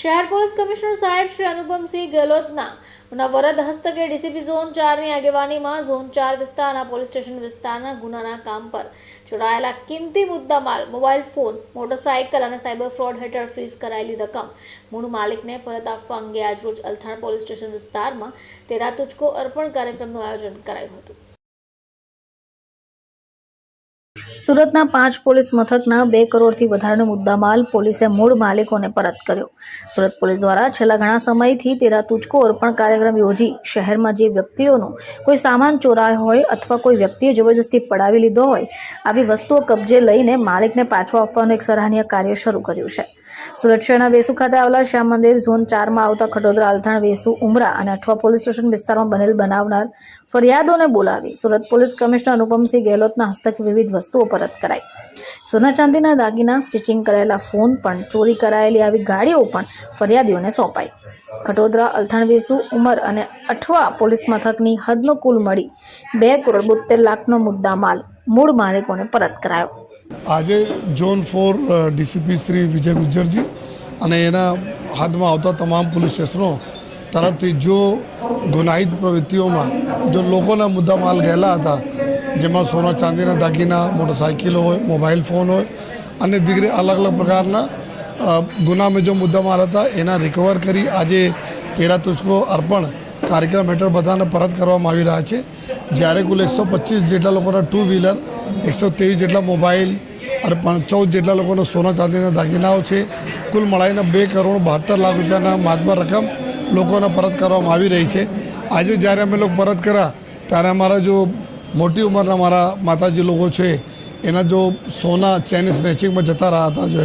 શહેર police commissioner સાહેબ શ્રી અનુપમસિંહ ગેહલોતના વરદ હસ્તકે ડીસીપી ઝોન ચારની આગેવાનીમાં ઝોન ચાર વિસ્તારના પોલીસ સ્ટેશન વિસ્તારના ગુનાના કામ પર જોડાયેલા કિંમતી મુદ્દામાલ, મોબાઈલ ફોન, મોટરસાયકલ અને સાયબર ફ્રોડ હેઠળ ફ્રીઝ કરાયેલી રકમ મૂળ માલિકને પરત આપવા અંગે આજરોજ અલથાણ પોલીસ સ્ટેશન વિસ્તારમાં તેરા તુચકો અર્પણ કાર્યક્રમનું આયોજન કરાયું હતું. સુરતના પાંચ પોલીસ મથકના બે કરોડથી વધારાનો મુદ્દામાલ પોલીસે મૂળ માલિકોને પરત કર્યો. સુરત પોલીસ દ્વારા છેલ્લા ઘણા સમયથી તેરા તુચકો અર્પણ કાર્યક્રમ યોજી શહેરમાં જે વ્યક્તિઓનો કોઈ સામાન ચોરાયો હોય અથવા કોઈ વ્યક્તિએ જબરજસ્તી પડાવી લીધો હોય, આવી વસ્તુઓ કબજે લઈને માલિકને પાછો આપવાનું એક સરાહનીય કાર્ય શરૂ કર્યું છે. સુરત શહેરના વેસુ ખાતે આવેલા શ્યામ મંદિર ઝોન ચારમાં આવતા ખડોદરા અલથાણ વેસુ, ઉમરા અને અઠવા પોલીસ સ્ટેશન વિસ્તારમાં બનેલ બનાવનાર ફરિયાદોને બોલાવી સુરત પોલીસ કમિશનર અનુપમસિંહ ગેહલોતના હસ્તક વિવિધ વસ્તુઓ પરત કરાઈ. સોના ચાંદીના દાગીના, સ્ટિચિંગ કરાયેલા ફોન પણ ચોરી કરાયેલી આવી ગાડીઓ પણ ફરિયાદીઓને સોંપાઈ. ખટોદરા અલથાણ વેસુ ઉમર અને અઠવા પોલીસ મથકની હદનો કુલ મળી બે કરોડ બોતેર લાખનો મુદ્દા માલ મૂળ માલિકોને પરત કરાયો. આજે zone four DCP Shri Vijay ગુજ્જરજી અને એના હાથમાં આવતા તમામ પોલીસ સ્ટેશનો તરફથી જો ગુનાહિત પ્રવૃત્તિઓમાં જો લોકોના મુદ્દા માલ ગયેલા હતા જેમાં સોના ચાંદીના દાગીના મોટરસાઇકલો હોય, મોબાઈલ ફોન હોય અને વગેરે અલગ અલગ પ્રકારના ગુનામે જો મુદ્દા માલ હતા. એના રિકવર કરી આજે તેરા તુચકો અર્પણ કાર્યક્રમ હેઠળ બધાને પરત કરવામાં આવી રહ્યા છે. જ્યારે કુલ એકસો પચીસ જેટલા લોકોના ટુ વ્હીલર એકસો ત્રેવીસ જેટલા મોબાઈલ અને ચૌદ જેટલા લોકોના સોના ચાંદીના દાગીનાઓ છે. કુલ મળાઈને બે કરોડ બહાત્તર લાખ રૂપિયાના માતબર રકમ લોકોને પરત કરવામાં આવી રહી છે. આજે જ્યારે અમે લોકો પરત કર્યા, ત્યારે અમારા જો મોટી ઉંમરના મારા માતાજી લોકો છે, એના જો સોના ચેન સ્નેચિંગમાં જતા રહ્યા હતા જો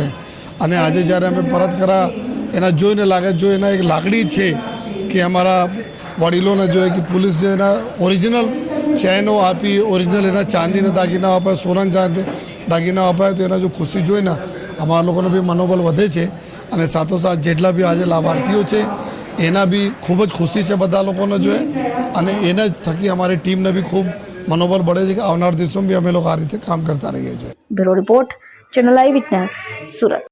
અને આજે જ્યારે અમે પરત કર્યા એના જોઈને લાગે, જો એના એક લાકડી છે કે અમારા વડીલોને જોઈએ કે પોલીસ જે એના ઓરિજિનલ ચેનો આપી ઓરિજિનલ એના ચાંદીના દાગીના આપ્યા સોના ચાંદી દાગીના અપાય, તો એના જો ખુશી જોઈને અમારા લોકોનો બી મનોબળ વધે છે. અને સાથોસાથ જેટલા બી આજે લાભાર્થીઓ છે, એના બી ખૂબ જ ખુશી છે બધા લોકોને જોઈએ અને એના જ થકી અમારી ટીમને બી ખૂબ મનોબળ બળે છે કે આવનાર દિવસોમાં બી અમે લોકો આ રીતે કામ કરતા રહીએ છીએ. Bureau report, channel I witness, Surat.